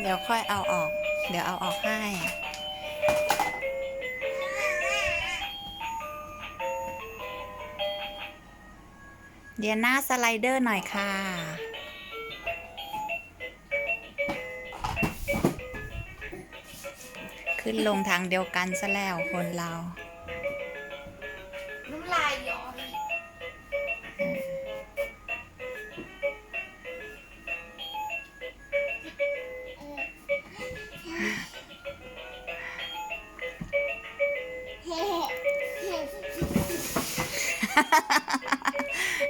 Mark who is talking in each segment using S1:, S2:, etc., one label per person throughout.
S1: เดี๋ยวค่อยเอาออก เดี๋ยวเอาออกให้ เดียนหนาสไลเดอร์หน่อยค่ะ ขึ้นลงทางเดียวกันซะแล้วคนเรา
S2: ลายย้อย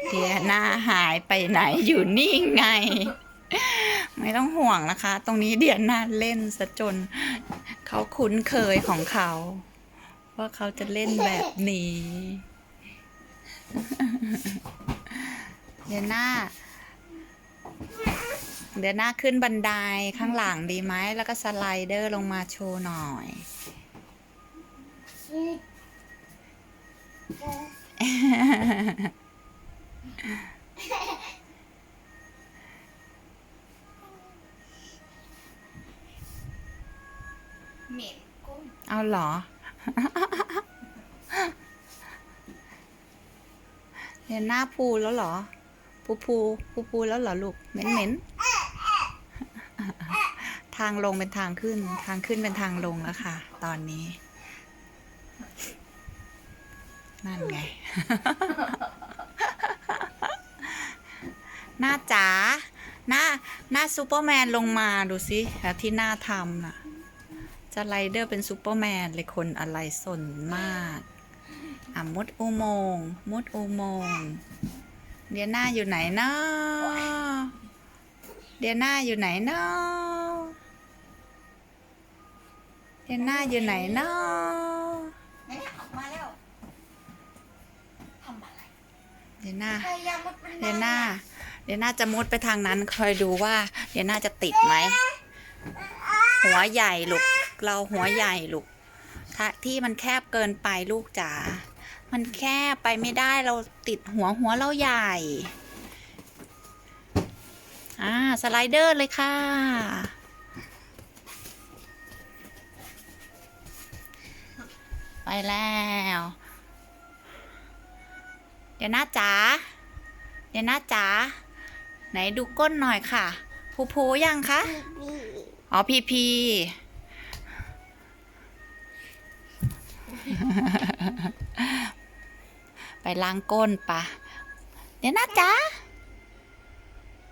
S1: เดียหน้าหายไปไหนอยู่นี่ไง ไม่ต้องห่วงนะคะ ตรงนี้เดียหน่าเล่นซะจน เขาคุ้นเคยของเขา ว่าเขาจะเล่นแบบนี้ เดียน่าเดียน่าขึ้นบันไดข้างหลังดีไหม แล้วก็สไลเดอร์ลงมาโชว์หน่อย
S2: เหม็นก้น
S1: เอาเหรอ เรียนหน้าพูแล้วเหรอพูพูพูพูแล้วเหรอลูกเหม็นเหม็นทางลงเป็นทางขึ้น ทางขึ้นเป็นทางลงแล้วค่ะ ตอนนี้ นั่นไง หน้าจ๋าหน้าหน้าซูเปอร์แมนลงมาดูสิที่หน้าทำน่ะ จะไรเดอร์เป็นซูเปอร์แมนเลยคนอะไรสนมาก อะมุดอุโมงค์มุดอุโมงค์เดียน่าอยู่ไหนเนาะเดียน่าอยู่ไหนเนาะเดียน่าอยู่ไหนเนาะ
S2: นั่นน่ะออกมาแล้วทำอะไร
S1: เดียน่า
S2: พยายามมุดบันได
S1: เดียน่าเดียน่าจะมุดไปทางนั้นคอยดูว่าเดียน่าจะติดไหมหัวใหญ่ลูกเราหัวใหญ่ลูกถ้า ที่มันแคบเกินไปลูกจ๋า มันแคบไปไม่ได้เราติดหัวหัวเราใหญ่ อ่าสไลเดอร์เลยค่ะ ไปแล้ว เดี๋ยวนะจ๋า เดี๋ยวนะจ๋า ไหนดูก้นหน่อยค่ะ ผูผูยังคะ อ๋อ พีพี ไปล้างก้นปะ เดี๋ยวนะจ๊ะ